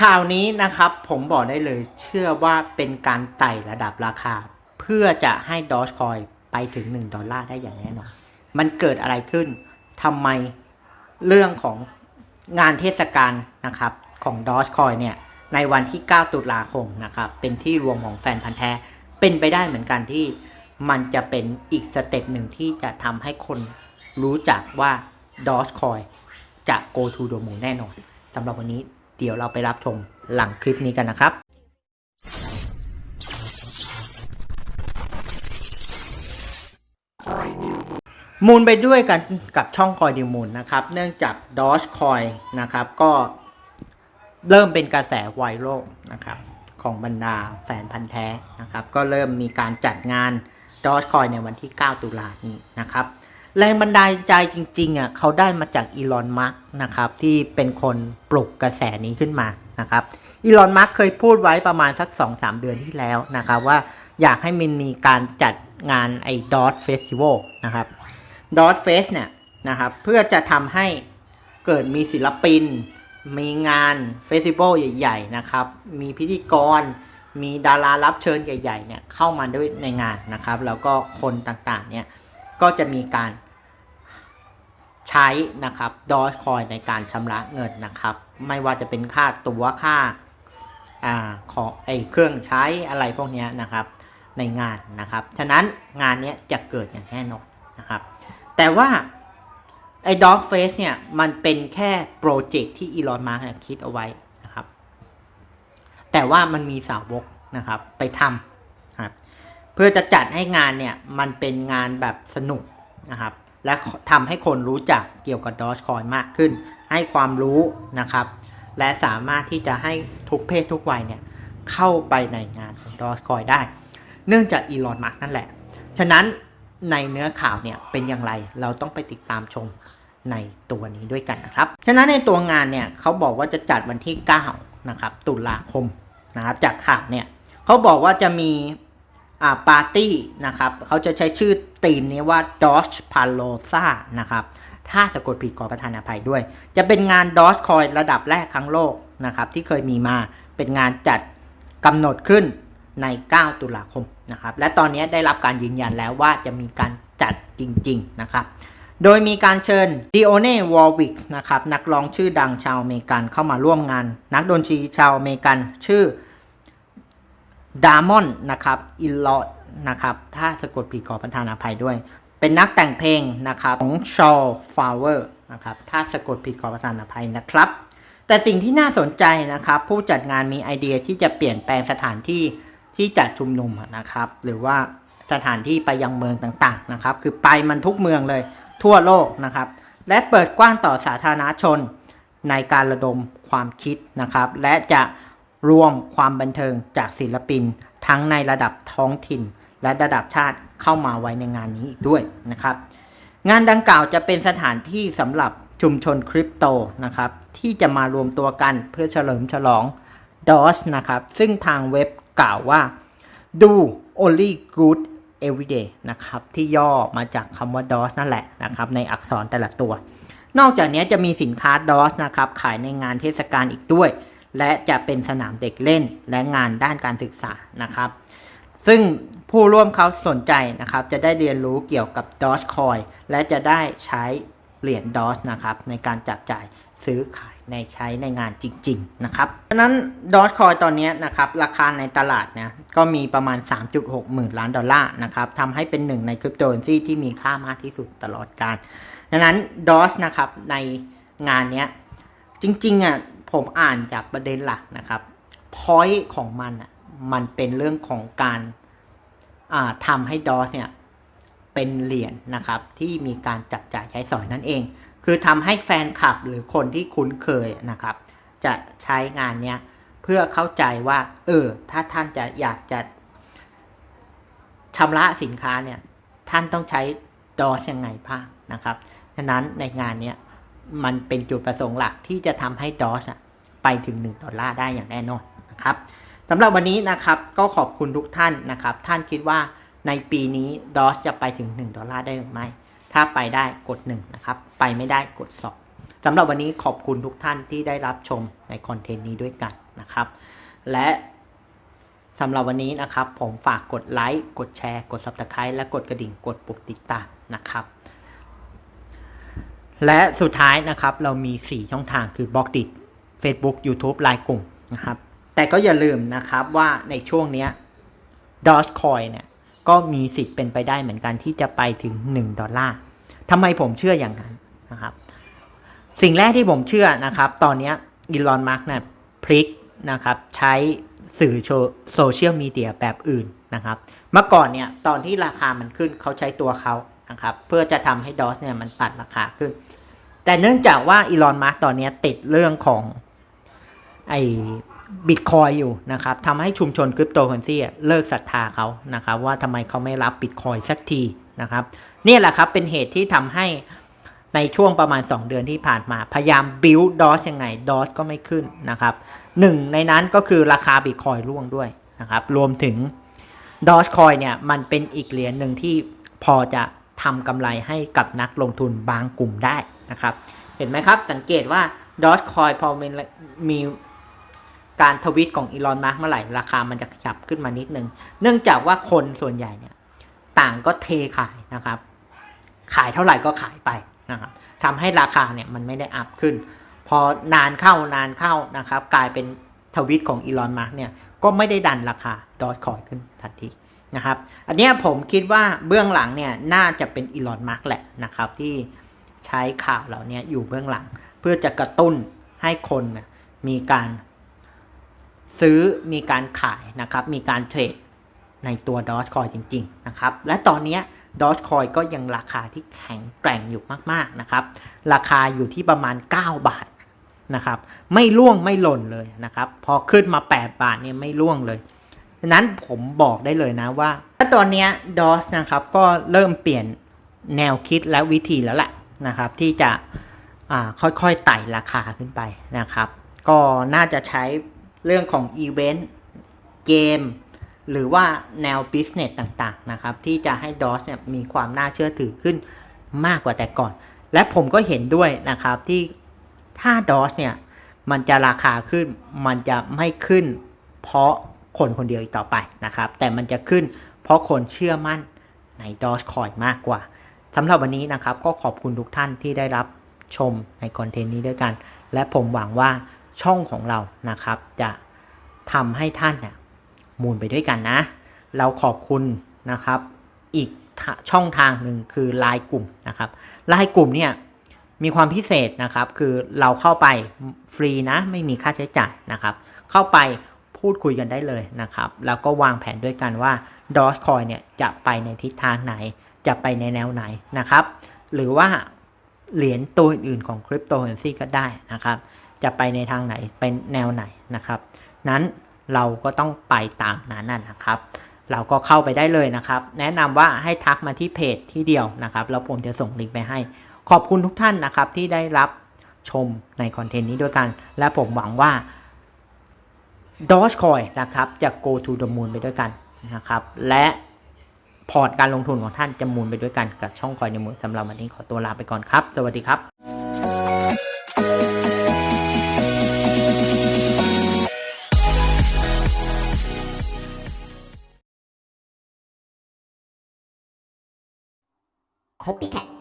ข่าวนี้นะครับผมบอกได้เลยเชื่อว่าเป็นการไต่ระดับราคา เพื่อจะให้ดอ g คอยไปถึง 1 ดอลลาร์ได้อย่างแน่นอน มันเกิดอะไรขึ้นทำไมเรื่องของงานเทศกาลนะครับของดอ g คอยเนี่ยในวันที่ 9 ตุลาคมนะครับเป็นที่รวมของแฟนพันธ์แท้เป็นไปได้เหมือนกันที่มันจะเป็นอีกสเต็ปหนึ่งที่จะทำให้คนรู้จักว่าดอ g คอยจะ go to the moon แน่นอนสำหรับวันนี้ เดี๋ยวเราไปรับชมหลังคลิปนี้กันนะครับมูลไปด้วยกันกับช่องคอยดิวมูลนะครับ เนื่องจากดอ g คอยนะครับก็เริ่มเป็นกระแสไวรัลนะครับของบรรดาแฟนพันธ์แท้นะครับ ก็เริ่มมีการจัดงานดอ g คอยในวันที่ 9 ตุลานี้นะครับ แรงบันดาลใจจริงๆอะเขาได้มาจากอีลอนมัสนะครับที่เป็นคนปลุกกระแสนี้ขึ้นมานะครับอีลอนมัสเคยพูดไว้ประมาณสัก 2-3 เดือนที่แล้วนะครับว่าอยากให้มันมีการจัดงานไอ้ดอ t เฟสติวัลนะครับดอ t เฟสเนี่ยนะครับเพื่อจะทำให้เกิดมีศิลปิน มีงานเฟสติวัลใหญ่ ๆ นะครับ มีพิธีกร มีดารารับเชิญใหญ่ๆเนี่ยเข้ามาด้วยในงานนะครับ แล้วก็คนต่างๆเนี่ยก็จะมีการ ช้นะครับดอ g คอยในการชำระเงินนะครับ ไม่ว่าจะเป็นค่าตั๋วค่าอ่าของไอเครื่องใช้อะไรพวกนี้นะครับในงานนะครับ ฉะนั้นงานนี้จะเกิดอย่างแน่นอนนะครับ แต่ว่าไอ้ Dog Face เนี่ย มันเป็นแค่โปรเจกต์ที่อีลอนมาร์กคิดเอาไว้นะครับ แต่ว่ามันมีสาวกนะครับ ไปทำครับเพื่อจะจัดให้งานเนี่ย มันเป็นงานแบบสนุกนะครับ และทำให้คนรู้จักเกี่ยวกับ Dogecoin มากขึ้น ให้ความรู้นะครับ และสามารถที่จะให้ทุกเพศทุกวัยเนี่ยเข้าไปในงานของ Dogecoin ได้ เนื่องจากอีลอนมัสนั่นแหละ ฉะนั้นในเนื้อข่าวเนี่ยเป็นอย่างไรเราต้องไปติดตามชมในตัวนี้ด้วยกันนะครับ ฉะนั้นในตัวงานเนี่ยเขาบอกว่าจะจัดวันที่ 9 นะครับ ตุลาคมนะครับ จากข่าวเนี่ยเขาบอกว่าจะมี อ่าปาร์ตี้นะครับเขาจะใช้ชื่อธีมนี้ว่า Doge Palooza นะครับถ้าสะกดผิดขอประทานอภัยด้วย จะเป็นงาน Doge Coin ระดับแรกครั้งโลกนะครับที่เคยมีมาเป็นงานจัดกำหนดขึ้นใน 9 ตุลาคมนะครับและตอนนี้ได้รับการยืนยันแล้วว่าจะมีการจัดจริง ๆ นะครับโดยมีการเชิญดิโอเน่ วอลวิกนะครับนักร้องชื่อดังชาวอเมริกันเข้ามาร่วมงาน นักดนตรีชาวอเมริกันชื่อ ดามอนนะครับอิลลอนะครับถ้าสะกดผิดขอประทานอภัยด้วย เป็นนักแต่งเพลงนะครับของชอลฟาวเวอร์นะครับถ้าสะกดผิดขอประทานอภัยนะครับ แต่สิ่งที่น่าสนใจนะครับ ผู้จัดงานมีไอเดียที่จะเปลี่ยนแปลงสถานที่ที่จัดชุมนุมนะครับ หรือว่าสถานที่ไปยังเมืองต่างๆนะครับ คือไปมันทุกเมืองเลยทั่วโลกนะครับ และเปิดกว้างต่อสาธารณชนในการระดมความคิดนะครับ และจะ รวมความบันเทิงจากศิลปิน ทั้งในระดับท้องถิ่น และระดับชาติเข้ามาไว้ในงานนี้อีกด้วยนะครับ งานดังกล่าวจะเป็นสถานที่สำหรับชุมชนคริปโตนะครับ ที่จะมารวมตัวกันเพื่อเฉลิมฉลอง DOS นะครับ ซึ่งทางเว็บกล่าวว่า do only good everyday นะครับ ที่ย่อมาจากคำว่า DOS นั่นแหละนะครับ ในอักษรแต่ละตัว นอกจากนี้จะมีสินค้า DOS นะครับ ขายในงานเทศกาลอีกด้วย และจะเป็นสนามเด็กเล่นและงานด้านการศึกษานะครับ ซึ่งผู้ร่วมเขาสนใจนะครับ จะได้เรียนรู้เกี่ยวกับ Dogecoin และจะได้ใช้เหรียญ Doge นะครับในการจับจ่ายซื้อขายในใช้ในงานจริง ๆ นะครับฉะนั้น Dogecoin ตอนนี้นะครับ ราคาในตลาดเนี่ยก็มีประมาณ 3.6 หมื่นล้านดอลลาร์นะครับทำให้เป็นหนึ่งในคริปโตเคอเรนซีที่มีค่ามากที่สุดตลอดกาลดังนั้น Doge นะครับในงานนี้จริงๆอะ ผมอ่านจากประเด็นหลักนะครับ point ของมันอะมันเป็นเรื่องของการาทำให้ดอสเนี่ยเป็นเหรียญนะครับ ที่มีการจับจ่ายใช้สอยนั่นเอง คือทำให้แฟนคลับหรือคนที่คุ้นเคยนะครับ จะใช้งานเนี้ยเพื่อเข้าใจว่า เออ ถ้าท่านจะอยากจะชำระสินค้าเนี่ย ท่านต้องใช้ดอสยังไงบ้างนะครับ ฉะนั้นในงานเนี้ยมันเป็นจุดประสงค์หลักที่จะทำให้ดอสอะ ไปถึง 1 ดอลลาร์ได้อย่างแน่นอนนะครับสำหรับวันนี้นะครับก็ขอบคุณทุกท่านนะครับ ท่านคิดว่าในปีนี้ดอสจะไปถึง 1 ดอลลาร์ได้หรือไม่ถ้าไปได้กด 1 นะครับ ไปไม่ได้กด 2สำหรับวันนี้ขอบคุณทุกท่านที่ได้รับชมในคอนเทนต์นี้ด้วยกันนะครับ และสำหรับวันนี้นะครับผมฝากกดไลค์กดแชร์ กด Subscribe และกดกระดิ่งกดปุ่มติดตามนะครับและสุดท้ายนะครับเรามี 4 ช่องทางคือบล็อกดิ Facebook YouTube ไลน์กลุ่มนะครับ แต่ก็อย่าลืมนะครับว่าในช่วงเนี้ย Dogecoin เนี่ยก็มีสิทธิ์เป็นไปได้เหมือนกันที่จะไปถึง 1 ดอลลาร์ทำไมผมเชื่ออย่างนั้นนะครับ สิ่งแรกที่ผมเชื่อนะครับ ตอนเนี้อีลอนมาร์กเนี่ยพลิกนะครับใช้สื่อโซเชียลมีเดียแบบอื่นนะครับ เมื่อก่อนเนี่ยตอนที่ราคามันขึ้นเขาใช้ตัวเขานะครับเพื่อจะทำให้ดอสเนี่ยมันตัดราคาขึ้น แต่เนื่องจากว่าอีลอนมาร์กตอนนี้ติดเรื่องของ ไอ้บิตคอยอยู่นะครับทำให้ชุมชนคริปโตเคอเรนซีเลิกศรัทธาเขานะครับว่าทำไมเขาไม่รับบิตคอยสักทีนะครับนี่แหละครับเป็นเหตุที่ทำให้ในช่วงประมาณ 2 เดือนที่ผ่านมา พยายามบิวดอสยังไงดอสก็ไม่ขึ้นนะครับหนึ่งในนั้นก็คือราคาบิตคอยร่วงด้วยนะครับรวมถึงดอ g คอยเนี่ยมันเป็นอีกเหรียญหนึ่งที่พอจะทำกำไรให้กับนักลงทุนบางกลุ่มได้นะครับ เห็นไหมครับสังเกตว่าดอ g คอยพอมีมี การทวิตของอีลอนมาร์กเมื่อไหร่ราคามันจะขยับขึ้นมานิดนึง เนื่องจากว่าคนส่วนใหญ่เนี่ยต่างก็เทขายนะครับ ขายเท่าไหร่ก็ขายไปนะครับทำให้ราคาเนี่ยมันไม่ได้อัพขึ้น พอนานเข้านานเข้านะครับ กลายเป็นทวิตของอีลอนมาร์กเนี่ยก็ไม่ได้ดันราคาดอทคอยขึ้นทันทีนะครับ อันนี้ผมคิดว่าเบื้องหลังเนี่ยน่าจะเป็นอีลอนมาร์กแหละนะครับ ที่ใช้ข่าวเหล่านี้อยู่เบื้องหลัง เพื่อจะกระตุ้นให้คนมีการ ซื้อมีการขายนะครับ มีการเทรดในตัวดอ g คอยจริง ๆ นะครับ และตอนนี้ดอ g คอยก็ยังราคาที่แข็งแกร่งอยู่มาก ๆ นะครับ ราคาอยู่ที่ประมาณ 9 บาทนะครับ ไม่ล่วงไม่หล่นเลยนะครับ พอขึ้นมา 8 บาทเนี่ยไม่ล่วงเลยฉะนั้นผมบอกได้เลยนะว่าถ้าตอนนี้ดอสนะครับก็เริ่มเปลี่ยนแนวคิดและวิธีแล้วแหละนะครับ ที่จะค่อยๆไต่ราคาขึ้นไปนะครับ ก็น่าจะใช้ เรื่องของอีเวนต์เกมหรือว่าแนวบิสเนสต่างๆนะครับที่จะให้ดอสเนี่ยมีความน่าเชื่อถือขึ้นมากกว่าแต่ก่อน และผมก็เห็นด้วยนะครับที่ถ้าดอสเนี่ยมันจะราคาขึ้นมันจะไม่ขึ้น เพราะคนคนเดียวอีกต่อไปนะครับ แต่มันจะขึ้นเพราะคนเชื่อมั่นในดอสคอยมากกว่าสำหรับวันนี้นะครับก็ขอบคุณทุกท่านที่ได้รับชมในคอนเทนต์นี้ด้วยกัน และผมหวังว่า ช่องของเรานะครับ จะทำให้ท่านเนี่ยมูลไปด้วยกันนะ เราขอบคุณนะครับ อีกช่องทางหนึ่งคือไลน์กลุ่มนะครับไลน์กลุ่มเนี่ยมีความพิเศษนะครับคือเราเข้าไปฟรีนะไม่มีค่าใช้จ่ายนะครับ เข้าไปพูดคุยกันได้เลยนะครับ แล้วก็วางแผนด้วยกันว่าดอ g คอยเนี่ยจะไปในทิศทางไหน จะไปในแนวไหนนะครับ หรือว่าเหรียญตัวอื่นๆของคริปโตเคอเรนซีก็ได้นะครับ จะไปในทางไหนเป็นแนวไหนนะครับ นั้นเราก็ต้องไปตามนั้นนะครับ เราก็เข้าไปได้เลยนะครับ แนะนำว่าให้ทักมาที่เพจที่เดียวนะครับแล้วผมจะส่งลิงก์ไปให้ ขอบคุณทุกท่านนะครับที่ได้รับชมในคอนเทนต์นี้ด้วยกัน และผมหวังว่า Dogecoin นะครับจะ go to the moon ไปด้วยกันนะครับ และพอร์ตการลงทุนของท่านจะมูลไปด้วยกันกับช่องคอยในมือสำหรับวันนี้ขอตัวลาไปก่อนครับ สวัสดีครับ 和 B 开